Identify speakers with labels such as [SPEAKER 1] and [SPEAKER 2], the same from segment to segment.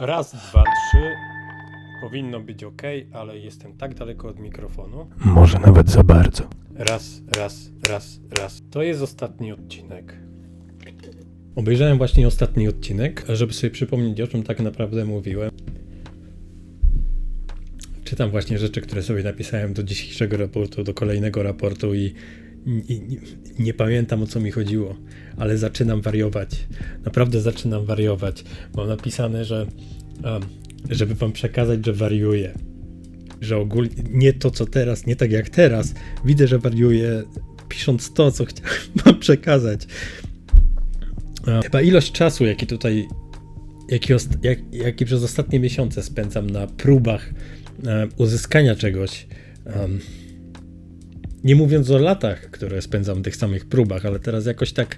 [SPEAKER 1] Raz, dwa, trzy. Powinno być ok, ale jestem tak daleko od mikrofonu.
[SPEAKER 2] Może nawet za bardzo.
[SPEAKER 1] Raz, raz, raz, raz. To jest ostatni odcinek. Obejrzałem właśnie ostatni odcinek, żeby sobie przypomnieć, o czym tak naprawdę mówiłem. Czytam właśnie rzeczy, które sobie napisałem do dzisiejszego raportu, do kolejnego raportu i, nie pamiętam o co mi chodziło, ale zaczynam wariować. Naprawdę zaczynam wariować. Mam napisane, że um, żeby wam przekazać, że wariuję że ogólnie nie to, co teraz, nie tak jak teraz. Widzę, że wariuję, pisząc to, co chciałem wam przekazać. Chyba ilość czasu, jaki tutaj, jaki, jak, jaki przez ostatnie miesiące spędzam na próbach uzyskania czegoś. em, nie mówiąc o latach, które spędzam w tych samych próbach, ale teraz jakoś tak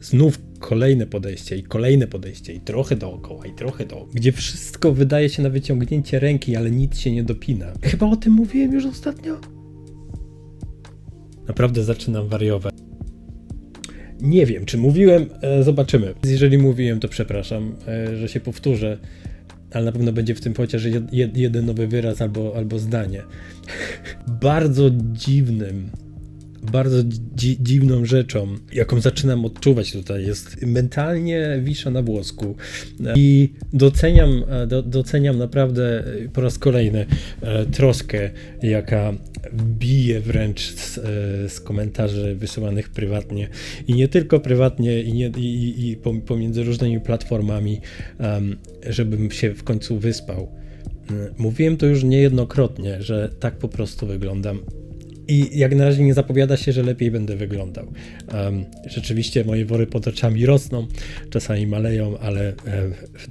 [SPEAKER 1] znów kolejne podejście i kolejne podejście i trochę dookoła i trochę dookoła, gdzie wszystko wydaje się na wyciągnięcie ręki, ale nic się nie dopina. Chyba o tym mówiłem już ostatnio. Naprawdę zaczynam wariować. Nie wiem, czy mówiłem, e, zobaczymy. Jeżeli mówiłem, to przepraszam, e, że się powtórzę, ale na pewno będzie w tym chociaż jed, jed, jeden nowy wyraz albo, albo zdanie. Bardzo dziwnym bardzo dzi dziwną rzeczą, jaką zaczynam odczuwać tutaj, jest mentalnie wisza na włosku. I doceniam, e, do, doceniam naprawdę e, po raz kolejny e, troskę, jaka bije wręcz z, e, z komentarzy wysyłanych prywatnie. I nie tylko prywatnie i, nie, i, i- i pom- pomiędzy różnymi platformami, żebym się w końcu wyspał. Mówiłem to już niejednokrotnie, że tak po prostu wyglądam i jak na razie nie zapowiada się, że lepiej będę wyglądał. Em, rzeczywiście moje wory pod oczami rosną, czasami maleją, ale e,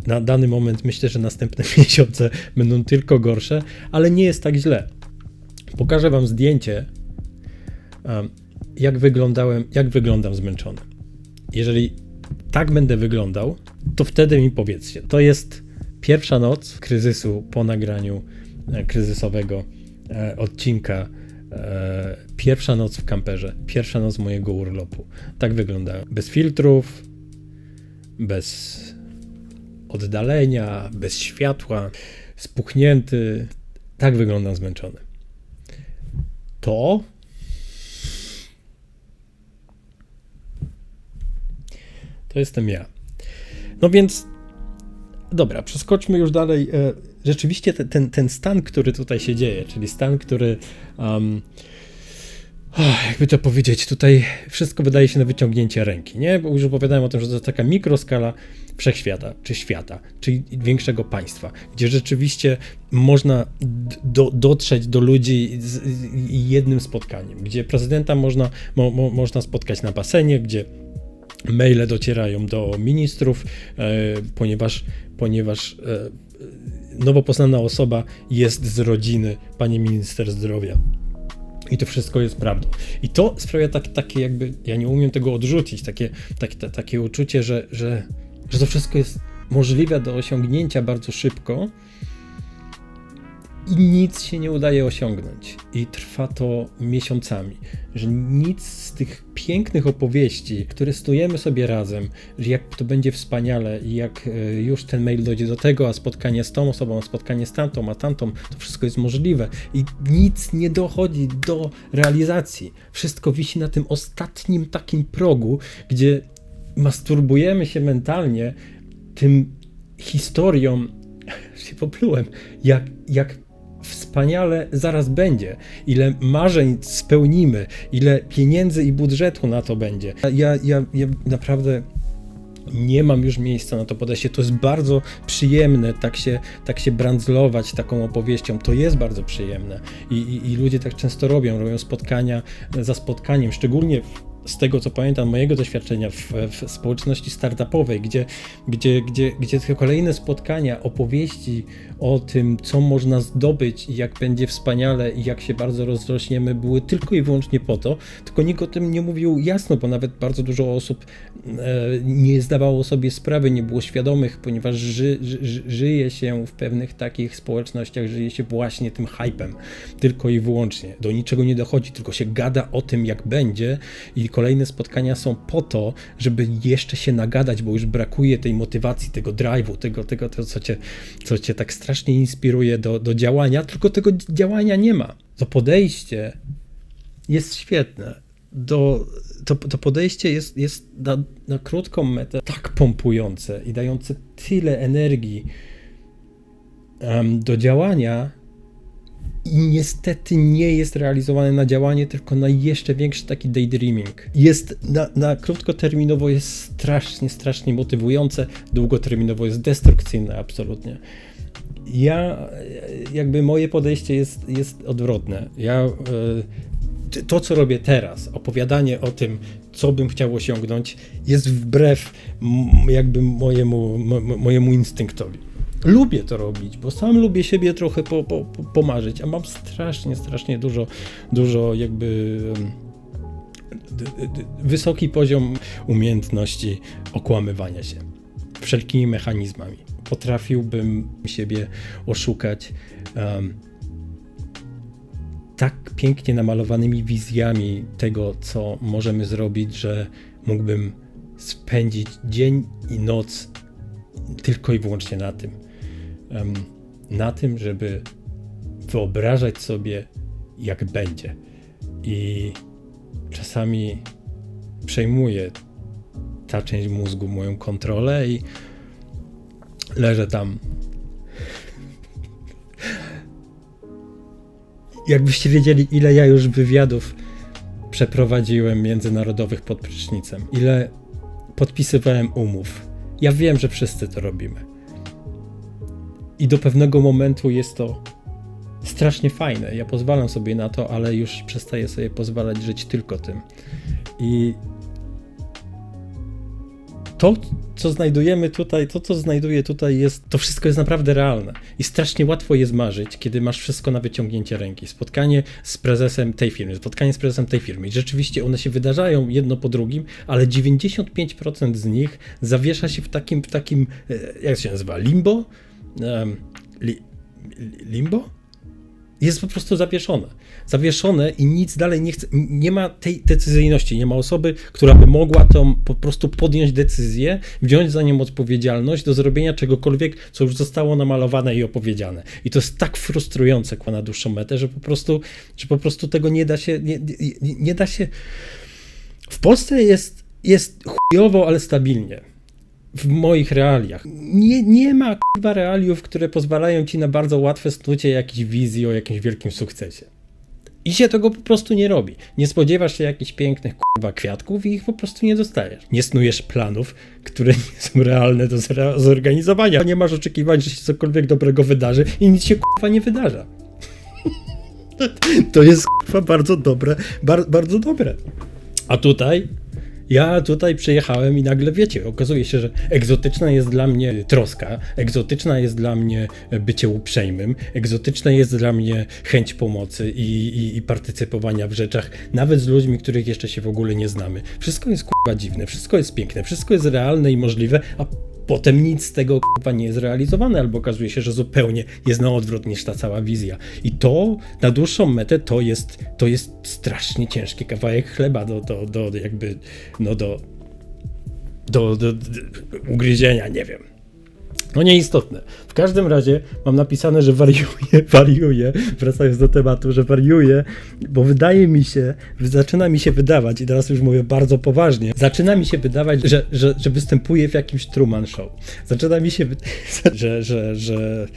[SPEAKER 1] na dany moment myślę, że następne miesiące będą tylko gorsze, ale nie jest tak źle. Pokażę wam zdjęcie, em, jak wyglądałem, jak wyglądam zmęczony. Jeżeli tak będę wyglądał, to wtedy mi powiedzcie. To jest pierwsza noc kryzysu po nagraniu e, kryzysowego e, odcinka. E, pierwsza noc w kamperze, pierwsza noc mojego urlopu. Tak wyglądałem. Bez filtrów, bez oddalenia, bez światła, spuchnięty. Tak wyglądam zmęczony. To to jestem ja. No więc dobra, przeskoczmy już dalej. E, Rzeczywiście ten, ten, ten stan, który tutaj się dzieje, czyli stan, który. Um, jakby to powiedzieć, tutaj wszystko wydaje się na wyciągnięcie ręki, nie? Bo już opowiadałem o tym, że to jest taka mikroskala wszechświata, czy świata, czy większego państwa, gdzie rzeczywiście można do, dotrzeć do ludzi z jednym spotkaniem, gdzie prezydenta można, mo, mo, można spotkać na basenie, gdzie maile docierają do ministrów, e, ponieważ, ponieważ e, nowo poznana osoba jest z rodziny pani minister zdrowia. I to wszystko jest prawdą. I to sprawia tak, takie jakby, ja nie umiem tego odrzucić, takie, takie, ta- takie uczucie, że, że, że to wszystko jest możliwe do osiągnięcia bardzo szybko i nic się nie udaje osiągnąć. I trwa to miesiącami. Że nic z tych pięknych opowieści, które stojemy sobie razem, że jak to będzie wspaniale i jak e, już ten mail dojdzie do tego, a spotkanie z tą osobą, a spotkanie z tamtą, a tamtą, to wszystko jest możliwe. I nic nie dochodzi do realizacji. Wszystko wisi na tym ostatnim takim progu, gdzie masturbujemy się mentalnie tym historią, się poplułem, jak, jak wspaniale zaraz będzie, ile marzeń spełnimy, ile pieniędzy i budżetu na to będzie. Ja, ja, ja naprawdę nie mam już miejsca na to podejście. To jest bardzo przyjemne, tak się, tak się brandzlować taką opowieścią. To jest bardzo przyjemne. I, i, I ludzie tak często robią, robią spotkania za spotkaniem, szczególnie w, z tego co pamiętam mojego doświadczenia w, w społeczności startupowej, gdzie, gdzie, gdzie, gdzie te kolejne spotkania, opowieści o tym, co można zdobyć i jak będzie wspaniale i jak się bardzo rozrośniemy, były tylko i wyłącznie po to, tylko nikt o tym nie mówił jasno, bo nawet bardzo dużo osób e, nie zdawało sobie sprawy, nie było świadomych, ponieważ ży, ży, żyje się w pewnych takich społecznościach, żyje się właśnie tym hypem, tylko i wyłącznie. Do niczego nie dochodzi, tylko się gada o tym, jak będzie i kolejne spotkania są po to, żeby jeszcze się nagadać, bo już brakuje tej motywacji, tego drive'u, tego, tego, tego co, cię, co cię tak strasznie inspiruje do, do działania, tylko tego działania nie ma. To podejście jest świetne. Do, to, to podejście jest, jest na, na krótką metę tak pompujące i dające tyle energii em, do działania, i niestety nie jest realizowane na działanie, tylko na jeszcze większy taki daydreaming. Jest na, na krótkoterminowo jest strasznie, strasznie motywujące, długoterminowo jest destrukcyjne absolutnie. Ja, jakby moje podejście jest, jest odwrotne. Ja e, to, co robię teraz, opowiadanie o tym, co bym chciał osiągnąć, jest wbrew jakby mojemu, mo, mojemu instynktowi. Lubię to robić, bo sam lubię siebie trochę po, po, po, pomarzyć, a mam strasznie, strasznie dużo, dużo jakby d- wysoki poziom umiejętności okłamywania się wszelkimi mechanizmami. Potrafiłbym siebie oszukać em, tak pięknie namalowanymi wizjami tego, co możemy zrobić, że mógłbym spędzić dzień i noc tylko i wyłącznie na tym. Na tym, żeby wyobrażać sobie, jak będzie. I czasami przejmuje ta część mózgu moją kontrolę i leżę tam. Jakbyście wiedzieli, ile ja już wywiadów przeprowadziłem międzynarodowych pod prysznicem, ile podpisywałem umów. Ja wiem, że wszyscy to robimy. I do pewnego momentu jest to strasznie fajne. Ja pozwalam sobie na to, ale już przestaję sobie pozwalać żyć tylko tym. I to, co znajdujemy tutaj, to, co znajduję tutaj, jest, to wszystko jest naprawdę realne. I strasznie łatwo jest marzyć, kiedy masz wszystko na wyciągnięcie ręki. Spotkanie z prezesem tej firmy, spotkanie z prezesem tej firmy. I rzeczywiście one się wydarzają jedno po drugim, ale 95% z nich zawiesza się w takim, w takim e, jak się nazywa, limbo? Em, li, li- limbo? Jest po prostu zawieszone. Zawieszone i nic dalej nie chce. Nie ma tej decyzyjności, nie ma osoby, która by mogła tą po prostu podjąć decyzję, wziąć za nią odpowiedzialność do zrobienia czegokolwiek, co już zostało namalowane i opowiedziane. I to jest tak frustrujące na dłuższą metę, że po prostu, że po prostu tego nie da się, nie, nie, nie da się. W Polsce jest, jest chujowo, ale stabilnie w moich realiach. Nie, nie ma kurwa realiów, które pozwalają ci na bardzo łatwe snucie jakiejś wizji o jakimś wielkim sukcesie. I się tego po prostu nie robi. Nie spodziewasz się jakichś pięknych kurwa kwiatków i ich po prostu nie dostajesz. Nie snujesz planów, które nie są realne do zorganizowania. Nie masz oczekiwań, że się cokolwiek dobrego wydarzy i nic się kurwa nie wydarza. To jest kurwa bardzo dobre, bar, bardzo dobre. A tutaj ja tutaj przyjechałem i nagle wiecie, okazuje się, że egzotyczna jest dla mnie troska, egzotyczna jest dla mnie bycie uprzejmym, egzotyczna jest dla mnie chęć pomocy i, i, i partycypowania w rzeczach, nawet z ludźmi, których jeszcze się w ogóle nie znamy. Wszystko jest kurwa dziwne, wszystko jest piękne, wszystko jest realne i możliwe, a potem nic z tego kurwa nie jest realizowane, albo okazuje się, że zupełnie jest na odwrót niż ta cała wizja. I to na dłuższą metę to jest, to jest strasznie ciężki kawałek chleba do, do, do jakby, no do, do, do, do ugryzienia, nie wiem. No nieistotne. W każdym razie mam napisane, że wariuję, wariuję, wracając do tematu, że wariuję, bo wydaje mi się, zaczyna mi się wydawać, i teraz już mówię bardzo poważnie, zaczyna mi się wydawać, że, że, że występuję w jakimś Truman Show. Zaczyna mi się, że, że, że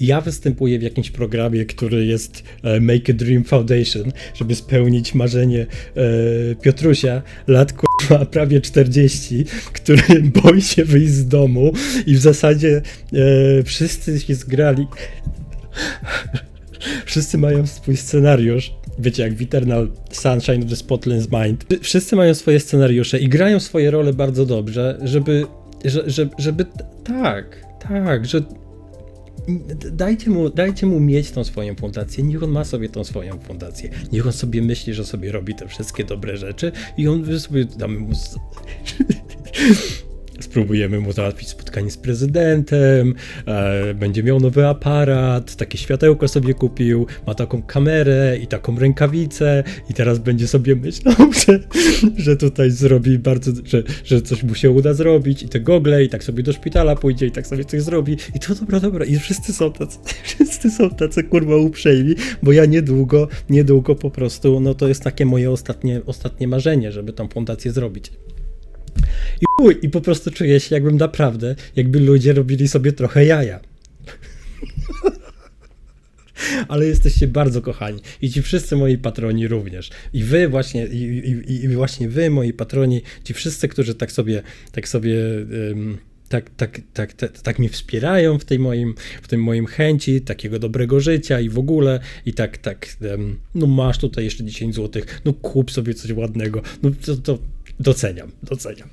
[SPEAKER 1] ja występuję w jakimś programie, który jest e, Make a Dream Foundation, żeby spełnić marzenie e, Piotrusia, lat kurwa prawie 40, który boi się wyjść z domu i w zasadzie e, wszyscy się zgrali. Wszyscy mają swój scenariusz. Wiecie, jak w Sunshine of the Spotless Mind. Wszyscy mają swoje scenariusze i grają swoje role bardzo dobrze, żeby, że, że, żeby tak, tak, że dajcie mu, dajcie mu mieć tą swoją fundację, niech on ma sobie tą swoją fundację, niech on sobie myśli, że sobie robi te wszystkie dobre rzeczy i on sobie damy mu... spróbujemy mu załatwić spotkanie z prezydentem, e, będzie miał nowy aparat, takie światełko sobie kupił, ma taką kamerę i taką rękawicę i teraz będzie sobie myślał, że, że tutaj zrobi bardzo, że, że coś mu się uda zrobić i te gogle i tak sobie do szpitala pójdzie i tak sobie coś zrobi i to dobra, dobra i wszyscy są tacy, wszyscy są tacy kurwa uprzejmi, bo ja niedługo, niedługo po prostu, no to jest takie moje ostatnie, ostatnie marzenie, żeby tą fundację zrobić. I chuj, i po prostu czuję się jakbym naprawdę, jakby ludzie robili sobie trochę jaja. Ale jesteście bardzo kochani i ci wszyscy moi patroni również. I wy właśnie, i, i, i właśnie wy, moi patroni, ci wszyscy, którzy tak sobie, tak sobie, ym, tak, tak, tak, tak, tak mi wspierają w tej moim, w tym moim chęci takiego dobrego życia i w ogóle i tak, tak, no masz tutaj jeszcze 10 zł, no kup sobie coś ładnego, no to, to doceniam, doceniam.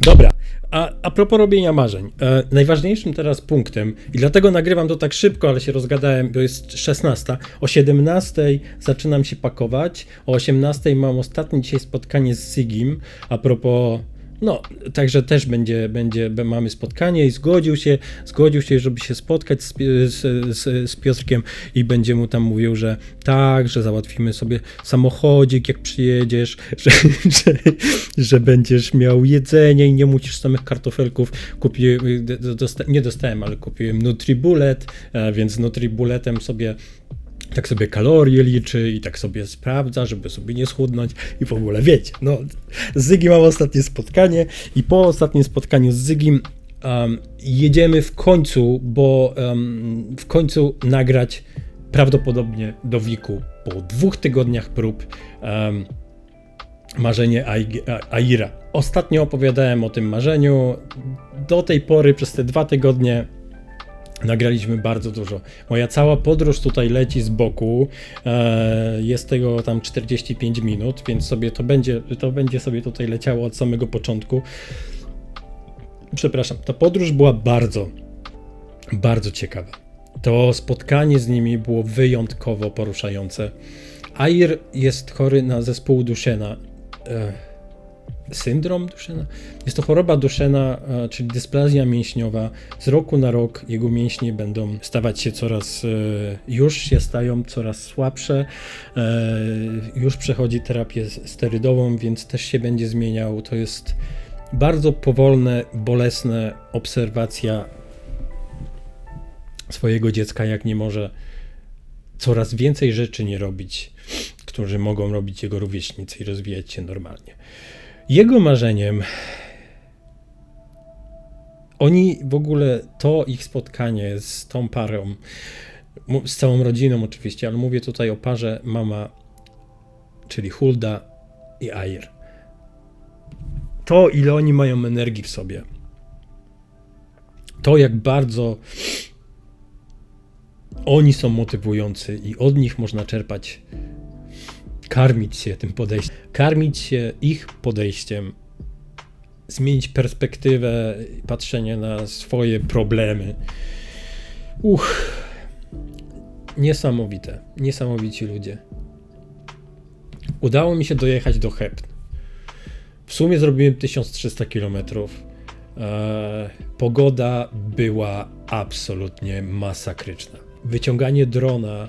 [SPEAKER 1] Dobra, a, a propos robienia marzeń. E, najważniejszym teraz punktem, i dlatego nagrywam to tak szybko, ale się rozgadałem, bo jest 16. O 17 zaczynam się pakować. O 18 mam ostatnie dzisiaj spotkanie z Sigim. A propos. No, także też będzie, będzie, mamy spotkanie i zgodził się, zgodził się, żeby się spotkać z, z, z, Piotrkiem i będzie mu tam mówił, że tak, że załatwimy sobie samochodzik, jak przyjedziesz, że, że, że będziesz miał jedzenie i nie musisz samych kartofelków. Kupiłem, dosta, nie dostałem, ale kupiłem Nutribullet, e, więc Nutribulletem sobie tak sobie kalorie liczy i tak sobie sprawdza, żeby sobie nie schudnąć i w ogóle wiecie, no z Zygim mam ostatnie spotkanie i po ostatnim spotkaniu z Zygim um, jedziemy w końcu, bo um, w końcu nagrać prawdopodobnie do Wiku po dwóch tygodniach prób um, marzenie Aira. Ostatnio opowiadałem o tym marzeniu. Do tej pory przez te dwa tygodnie Nagraliśmy bardzo dużo. Moja cała podróż tutaj leci z boku. E, jest tego tam 45 minut, więc sobie to będzie, to będzie sobie tutaj leciało od samego początku. Przepraszam, ta podróż była bardzo, bardzo ciekawa. To spotkanie z nimi było wyjątkowo poruszające. Air jest chory na zespół Duchena. Syndrom Duchena? Jest to choroba Duchena, e, czyli dysplazja mięśniowa. Z roku na rok jego mięśnie będą stawać się coraz, e, już się stają coraz słabsze. E, Już przechodzi terapię sterydową, więc też się będzie zmieniał. To jest bardzo powolne, bolesne obserwacja swojego dziecka, jak nie może coraz więcej rzeczy nie robić, którzy mogą robić jego rówieśnicy i rozwijać się normalnie. Jego marzeniem, oni w ogóle, to ich spotkanie z tą parą, z całą rodziną oczywiście, ale mówię tutaj o parze mama, czyli Hulda i Air. To, ile oni mają energii w sobie, to jak bardzo oni są motywujący i od nich można czerpać, karmić się tym podejściem, karmić się ich podejściem, zmienić perspektywę, patrzenie na swoje problemy. Uch, niesamowite, niesamowici ludzie. Udało mi się dojechać do Hepn. W sumie zrobiłem 1300 km. Eee, pogoda była absolutnie masakryczna. Wyciąganie drona,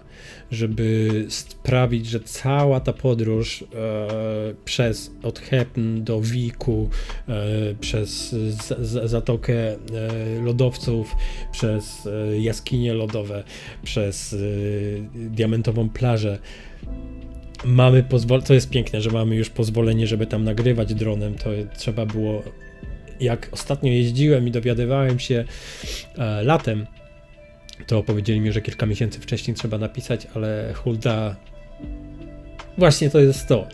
[SPEAKER 1] żeby sprawić, że cała ta podróż e, przez od Hepn do Wiku, e, przez z, z, zatokę e, lodowców, przez e, jaskinie lodowe, przez e, diamentową plażę, mamy pozwolenie, to jest piękne, że mamy już pozwolenie, żeby tam nagrywać dronem, to trzeba było, jak ostatnio jeździłem i dowiadywałem się e, latem, to powiedzieli mi, że kilka miesięcy wcześniej trzeba napisać, ale Hulda, właśnie to jest to.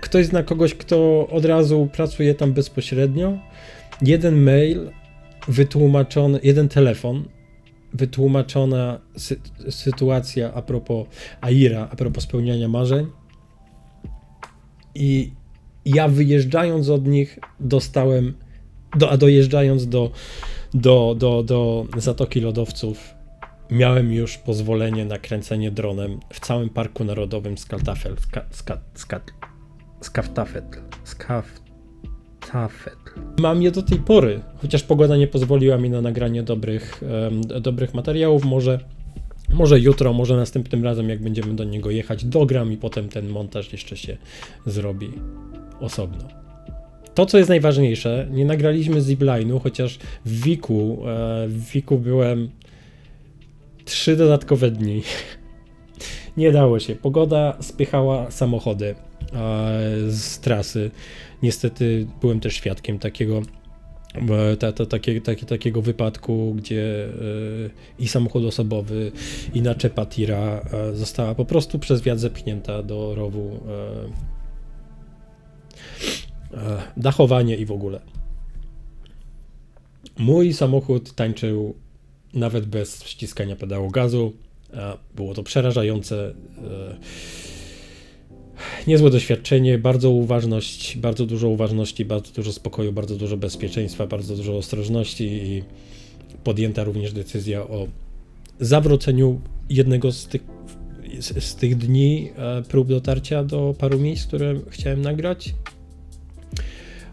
[SPEAKER 1] Ktoś zna kogoś, kto od razu pracuje tam bezpośrednio, jeden mail wytłumaczony, jeden telefon, wytłumaczona sy sytuacja a propos Aira, a propos spełniania marzeń. I ja wyjeżdżając od nich dostałem, do, a dojeżdżając do, do, do, do Zatoki Lodowców miałem już pozwolenie na kręcenie dronem w całym Parku Narodowym Skaltafel, ska, ska, ska, Skaftafel, Skaf,
[SPEAKER 2] Tafel.
[SPEAKER 1] Mam je do tej pory, chociaż pogoda nie pozwoliła mi na nagranie dobrych, em, dobrych materiałów. Może, może jutro, może następnym razem, jak będziemy do niego jechać, dogram i potem ten montaż jeszcze się zrobi osobno. To, co jest najważniejsze, nie nagraliśmy zipline'u, chociaż w Wiku, e, w Wiku byłem trzy dodatkowe dni. Nie dało się. Pogoda spychała samochody e, z trasy. Niestety byłem też świadkiem takiego, e, ta, ta, takie, takie, takiego wypadku, gdzie e, i samochód osobowy, i naczepa tira e, została po prostu przez wiatr zepchnięta do rowu. E, dachowanie i w ogóle. Mój samochód tańczył nawet bez ściskania pedału gazu. a Było to przerażające. e, Niezłe doświadczenie, bardzo uważność, bardzo dużo uważności, bardzo dużo spokoju, bardzo dużo bezpieczeństwa, bardzo dużo ostrożności i podjęta również decyzja o zawróceniu jednego z tych, z, z tych dni e, prób dotarcia do paru miejsc, które chciałem nagrać.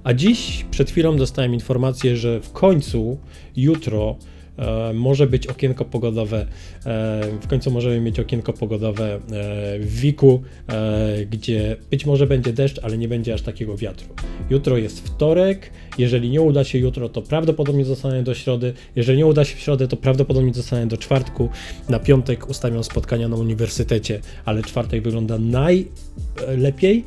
[SPEAKER 1] A dziś, przed chwilą, dostałem informację, że w końcu jutro może być okienko pogodowe. E, w końcu możemy mieć okienko pogodowe e, w Wiku, e, gdzie być może będzie deszcz, ale nie będzie aż takiego wiatru. Jutro jest wtorek. Jeżeli nie uda się jutro, to prawdopodobnie zostanę do środy. Jeżeli nie uda się w środę, to prawdopodobnie zostanę do czwartku. Na piątek ustawiam spotkania na uniwersytecie, ale czwartek wygląda najlepiej.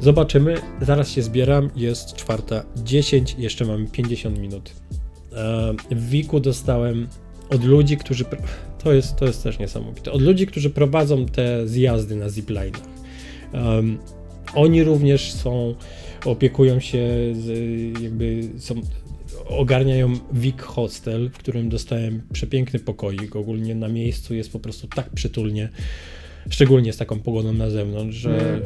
[SPEAKER 1] Zobaczymy. Zaraz się zbieram. Jest czwarta 10, jeszcze mamy 50 minut. E, W Wiku dostałem od ludzi, którzy. To jest, to jest też niesamowite. Od ludzi, którzy prowadzą te zjazdy na zipline'ach. Um, oni również są, opiekują się, z, jakby są, ogarniają Wik Hostel, w którym dostałem przepiękny pokoik. Ogólnie na miejscu jest po prostu tak przytulnie, szczególnie z taką pogodą na zewnątrz, że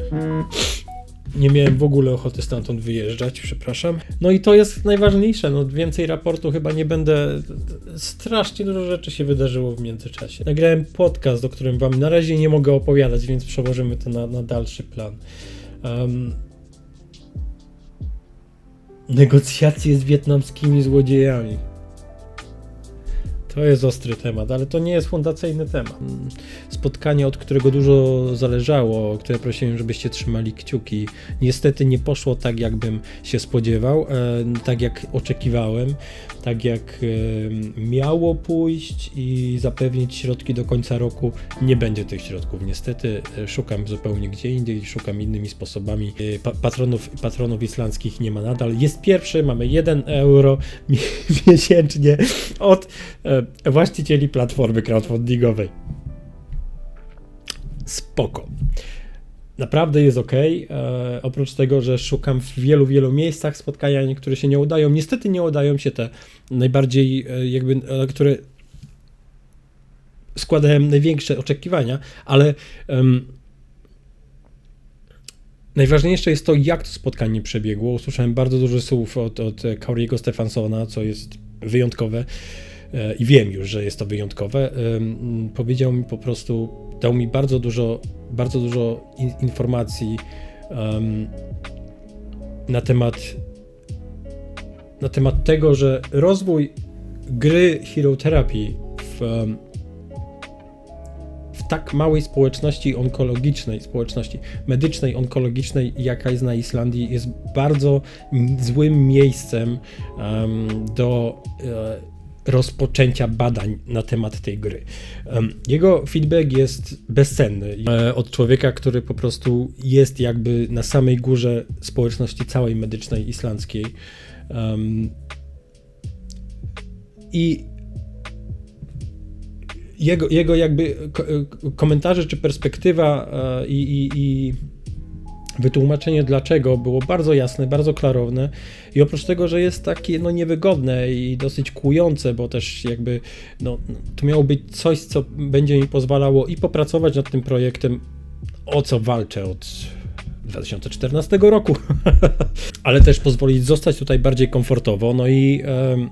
[SPEAKER 1] nie miałem w ogóle ochoty stamtąd wyjeżdżać, przepraszam. No i to jest najważniejsze, no więcej raportu chyba nie będę, strasznie dużo rzeczy się wydarzyło w międzyczasie. Nagrałem podcast, o którym wam na razie nie mogę opowiadać, więc przełożymy to na, na dalszy plan. Em, negocjacje z wietnamskimi złodziejami. To jest ostry temat, ale to nie jest fundacyjny temat. Spotkanie, od którego dużo zależało, które prosiłem, żebyście trzymali kciuki, niestety nie poszło tak, jakbym się spodziewał, e, tak jak oczekiwałem, tak jak e, miało pójść i zapewnić środki do końca roku. Nie będzie tych środków. Niestety e, szukam zupełnie gdzie indziej, szukam innymi sposobami. Pa patronów, patronów islandzkich nie ma nadal. Jest pierwszy, mamy 1 euro mi- miesięcznie od właścicieli platformy crowdfundingowej. Spoko. Naprawdę jest ok. E, oprócz tego, że szukam w wielu, wielu miejscach spotkania, niektóre się nie udają. Niestety nie udają się te najbardziej, e, jakby, e, które składałem największe oczekiwania, ale najważniejsze jest to, jak to spotkanie przebiegło. Usłyszałem bardzo dużo słów od, od Kauriego Stefansona, co jest wyjątkowe i wiem już, że jest to wyjątkowe. Em, Powiedział mi po prostu, dał mi bardzo dużo, bardzo dużo in, informacji na temat na temat tego, że rozwój gry Hero Therapy w, w tak małej społeczności onkologicznej, społeczności medycznej, onkologicznej, jaka jest na Islandii, jest bardzo złym miejscem em, do e, rozpoczęcia badań na temat tej gry. Jego feedback jest bezcenny. E, Od człowieka, który po prostu jest jakby na samej górze społeczności całej medycznej islandzkiej. I jego, jego jakby ko- komentarze czy perspektywa e, i, i, i wytłumaczenie dlaczego było bardzo jasne, bardzo klarowne i oprócz tego, że jest takie no niewygodne i dosyć kłujące, bo też jakby no to miało być coś, co będzie mi pozwalało i popracować nad tym projektem, o co walczę od 2014 roku, ale też pozwolić zostać tutaj bardziej komfortowo, no i em,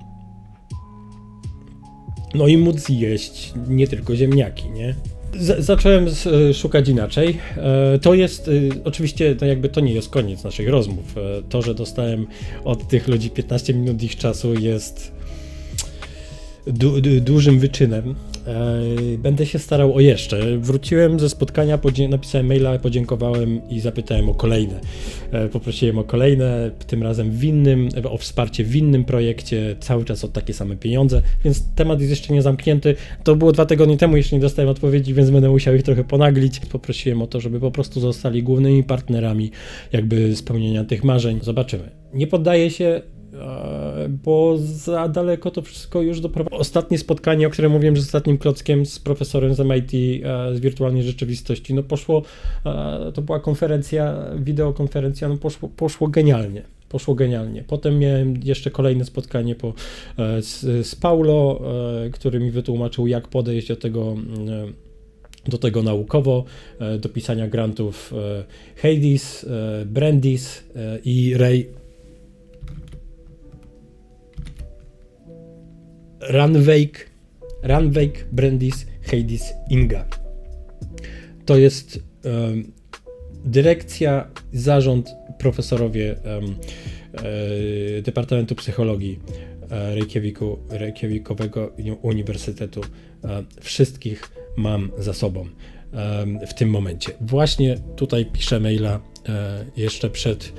[SPEAKER 1] no i móc jeść nie tylko ziemniaki, nie? Z zacząłem e, szukać inaczej. E, to jest, e, oczywiście, to jakby to nie jest koniec naszych rozmów. To, że dostałem od tych ludzi 15 minut ich czasu jest du du dużym wyczynem. E, będę się starał o jeszcze. Wróciłem ze spotkania, napisałem maila, podziękowałem i zapytałem o kolejne. E, poprosiłem o kolejne, tym razem w innym, o wsparcie w innym projekcie, cały czas o takie same pieniądze, więc temat jest jeszcze nie zamknięty. To było dwa tygodnie temu, jeszcze nie dostałem odpowiedzi, więc będę musiał ich trochę ponaglić. Poprosiłem o to, żeby po prostu zostali głównymi partnerami jakby spełnienia tych marzeń. Zobaczymy. Nie poddaję się, bo za daleko to wszystko już doprowadzi. Ostatnie spotkanie, o którym mówiłem, z ostatnim klockiem z profesorem z MIT e, z wirtualnej rzeczywistości, no poszło, e, to była konferencja, wideokonferencja, no poszło, poszło genialnie poszło genialnie. Potem miałem jeszcze kolejne spotkanie po, z, z Paulo, który mi wytłumaczył, jak podejść do tego do tego naukowo, do pisania grantów Hades, Brandis i Ray Runwake, Runwake, Brandis, Hades, Inga. To jest um, dyrekcja, zarząd, profesorowie um, e, Departamentu Psychologii e, Reykjaviku, Reykjavikowego Uniwersytetu. E, wszystkich mam za sobą w tym momencie. Właśnie tutaj piszę maila e, jeszcze przed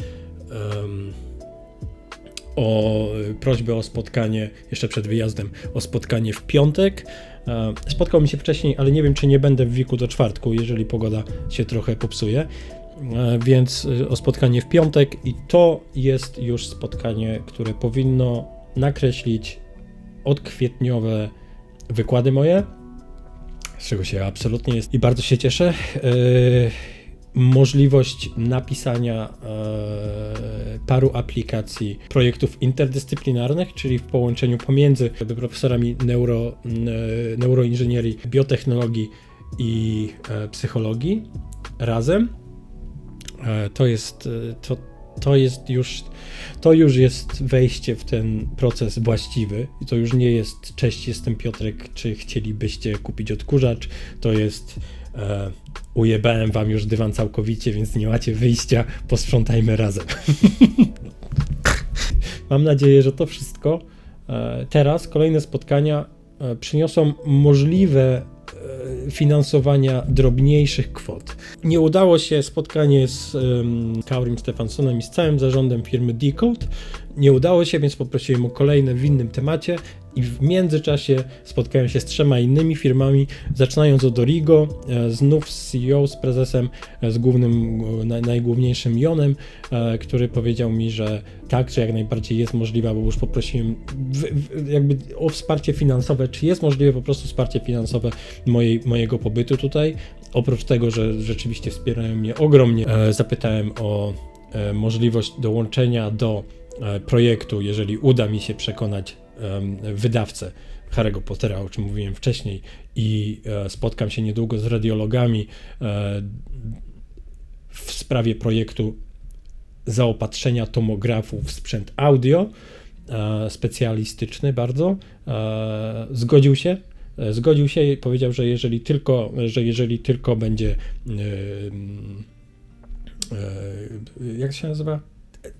[SPEAKER 1] o prośbę o spotkanie jeszcze przed wyjazdem, o spotkanie w piątek. E, spotkał mi się wcześniej, ale nie wiem, czy nie będę w wiku do czwartku, jeżeli pogoda się trochę popsuje. E, więc e, o spotkanie w piątek, i to jest już spotkanie, które powinno nakreślić odkwietniowe wykłady moje, z czego się absolutnie jest i bardzo się cieszę możliwość napisania e, paru aplikacji, projektów interdyscyplinarnych, czyli w połączeniu pomiędzy profesorami neuro, e, neuroinżynierii, biotechnologii i e, psychologii razem. E, to jest to, to jest już to już jest wejście w ten proces właściwy to już nie jest cześć, jestem Piotrek, czy chcielibyście kupić odkurzacz, to jest e, ujebałem wam już dywan całkowicie, więc nie macie wyjścia, posprzątajmy razem. Mam nadzieję, że to wszystko e, teraz, kolejne spotkania e, przyniosą możliwe e, finansowania drobniejszych kwot. Nie udało się spotkanie z um, Kaurim Stefansonem i z całym zarządem firmy Decode. Nie udało się, więc poprosiłem o kolejne w innym temacie i w międzyczasie spotkałem się z trzema innymi firmami, zaczynając od Origo, e, znów z CEO, z prezesem, e, z głównym, najgłówniejszym Jonem, e, który powiedział mi, że tak, że jak najbardziej jest możliwe, bo już poprosiłem jakby o wsparcie finansowe, czy jest możliwe po prostu wsparcie finansowe mojej, mojego pobytu tutaj. Oprócz tego, że rzeczywiście wspierają mnie ogromnie, zapytałem o możliwość dołączenia do projektu, jeżeli uda mi się przekonać wydawcę Harry'ego Pottera, o czym mówiłem wcześniej, i e, spotkam się niedługo z radiologami e, w sprawie projektu zaopatrzenia tomografu w sprzęt audio, e, specjalistyczny bardzo. Zgodził się, zgodził się i powiedział, że jeżeli tylko, że jeżeli tylko będzie jak się nazywa?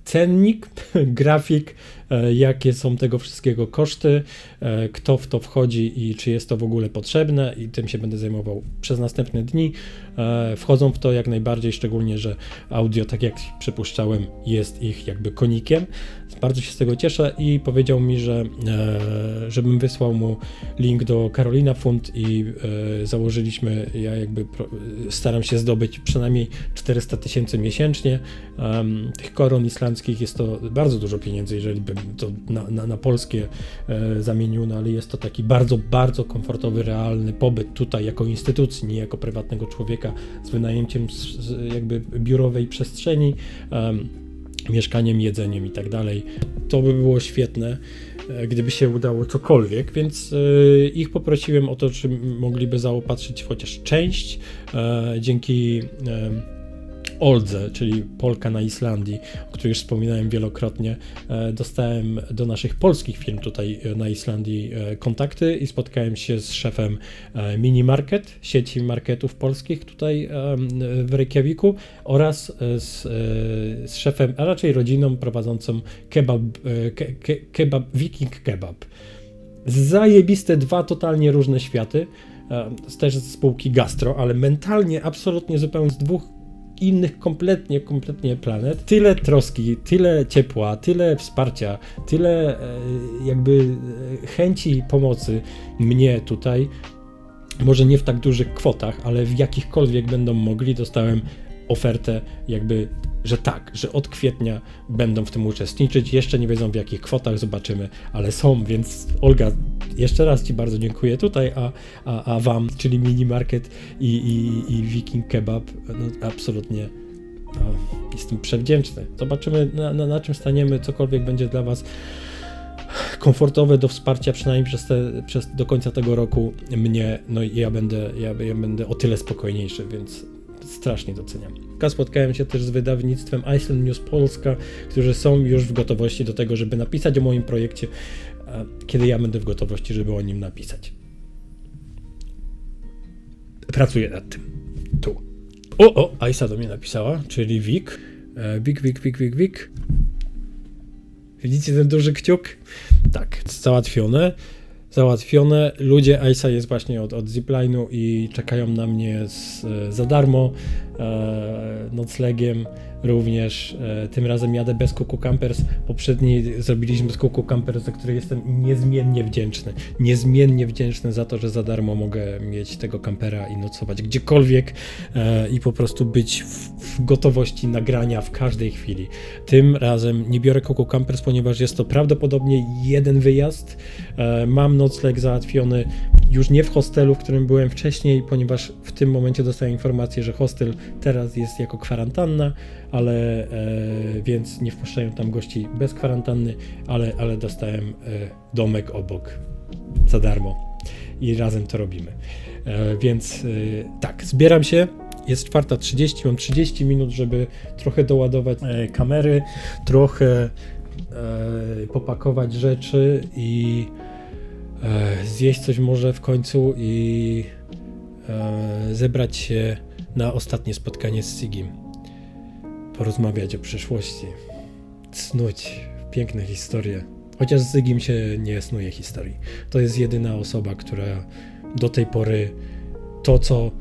[SPEAKER 1] Cennik, grafik, e, jakie są tego wszystkiego koszty, e, kto w to wchodzi i czy jest to w ogóle potrzebne i tym się będę zajmował przez następne dni. E, wchodzą w to jak najbardziej, szczególnie, że audio, tak jak przypuszczałem, jest ich jakby konikiem. Bardzo się z tego cieszę i powiedział mi, że żebym wysłał mu link do Karolina Fund i założyliśmy, ja jakby staram się zdobyć przynajmniej 400 tysięcy miesięcznie tych koron islandzkich jest to bardzo dużo pieniędzy, jeżeli bym to na, na, na polskie e, zamienił, no ale jest to taki bardzo, bardzo komfortowy, realny pobyt tutaj jako instytucji, nie jako prywatnego człowieka z wynajęciem z, z jakby biurowej przestrzeni. Mieszkaniem, jedzeniem i tak dalej. To by było świetne, e, gdyby się udało cokolwiek, więc e, ich poprosiłem o to, czy mogliby zaopatrzyć chociaż część. E, dzięki Oldze, czyli Polka na Islandii, o której już wspominałem wielokrotnie, e, dostałem do naszych polskich firm tutaj e, na Islandii e, kontakty i spotkałem się z szefem Mini Market, sieci marketów polskich tutaj w Reykjaviku oraz z, z szefem, a raczej rodziną prowadzącą kebab, ke, ke, kebab Viking Kebab. Zajebiste dwa totalnie różne światy, też z spółki Gastro, ale mentalnie absolutnie zupełnie z dwóch innych kompletnie, kompletnie planet. Tyle troski, tyle ciepła, tyle wsparcia, tyle e, jakby e, chęci pomocy mnie tutaj. Może nie w tak dużych kwotach, ale w jakichkolwiek będą mogli, dostałem ofertę jakby, że tak, że od kwietnia będą w tym uczestniczyć. Jeszcze nie wiedzą w jakich kwotach, zobaczymy, ale są, więc Olga, jeszcze raz Ci bardzo dziękuję tutaj, a, a, a Wam, czyli Mini Market i, i, i Viking Kebab, no absolutnie no, jestem przewdzięczny. Zobaczymy na, na, na czym staniemy, cokolwiek będzie dla Was komfortowe do wsparcia przynajmniej przez, te, przez do końca tego roku mnie, no i ja będę, ja, ja będę o tyle spokojniejszy, więc strasznie doceniam. Spotkałem się też z wydawnictwem Iceland News Polska, którzy są już w gotowości do tego, żeby napisać o moim projekcie, kiedy ja będę w gotowości, żeby o nim napisać. Pracuję nad tym. Tu. O, o, Aisa do mnie napisała, czyli Wik. E, Wik, Wik, Wik, Wik, Wik. Widzicie ten duży kciuk? Tak, załatwione. Załatwione. Ludzie Aisa jest właśnie od, od zipline'u i czekają na mnie z, za darmo. E, noclegiem również. E, tym razem jadę bez Kuku Campers. Poprzedni zrobiliśmy z Kuku Campers, za który jestem niezmiennie wdzięczny. Niezmiennie wdzięczny za to, że za darmo mogę mieć tego kampera i nocować gdziekolwiek e, i po prostu być w, gotowości nagrania w każdej chwili. Tym razem nie biorę Kuku Campers, ponieważ jest to prawdopodobnie jeden wyjazd. Mam nocleg załatwiony już nie w hostelu, w którym byłem wcześniej, ponieważ w tym momencie dostałem informację, że hostel teraz jest jako kwarantanna, ale e, więc nie wpuszczają tam gości bez kwarantanny, ale, ale dostałem e, domek obok za darmo i razem to robimy. E, więc e, tak, zbieram się. Jest 4.30, mam 30 minut, żeby trochę doładować e, kamery, trochę e, popakować rzeczy i zjeść coś może w końcu i e, zebrać się na ostatnie spotkanie z Sigim. Porozmawiać o przyszłości, snuć piękne historie. Chociaż z Zygim się nie snuje historii. To jest jedyna osoba, która do tej pory to, co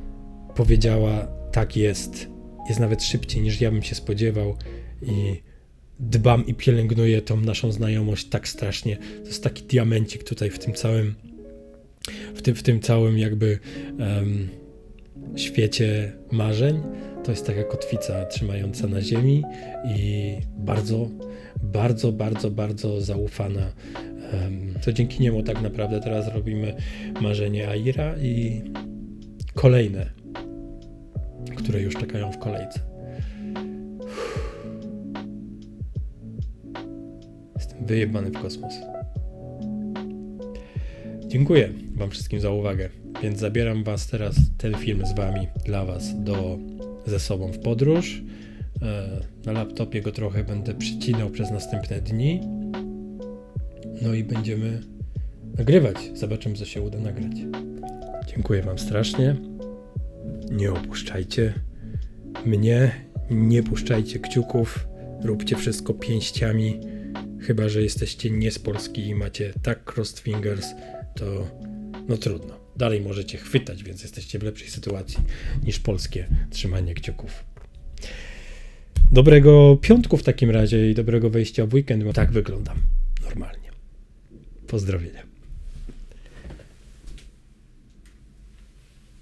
[SPEAKER 1] powiedziała, tak jest, jest nawet szybciej niż ja bym się spodziewał i dbam i pielęgnuję tą naszą znajomość tak strasznie. To jest taki diamencik tutaj w tym całym, w tym, w tym całym jakby em, świecie marzeń. To jest taka kotwica trzymająca na ziemi i bardzo, bardzo, bardzo, bardzo zaufana. Em, To dzięki niemu tak naprawdę teraz robimy marzenie Aira i kolejne, które już czekają w kolejce. Wyjebany w kosmos. Dziękuję Wam wszystkim za uwagę, więc zabieram Was teraz, ten film z Wami, dla Was, do, ze sobą w podróż. E, Na laptopie go trochę będę przycinał przez następne dni. No i będziemy nagrywać. Zobaczymy, co się uda nagrać. Dziękuję Wam strasznie. Nie opuszczajcie mnie, nie puszczajcie kciuków, róbcie wszystko pięściami. Chyba, że jesteście nie z Polski i macie tak crossed fingers, to no trudno. Dalej możecie chwytać, więc jesteście w lepszej sytuacji niż polskie trzymanie kciuków. Dobrego piątku w takim razie i dobrego wejścia w weekend. Tak wyglądam normalnie. Pozdrowienia.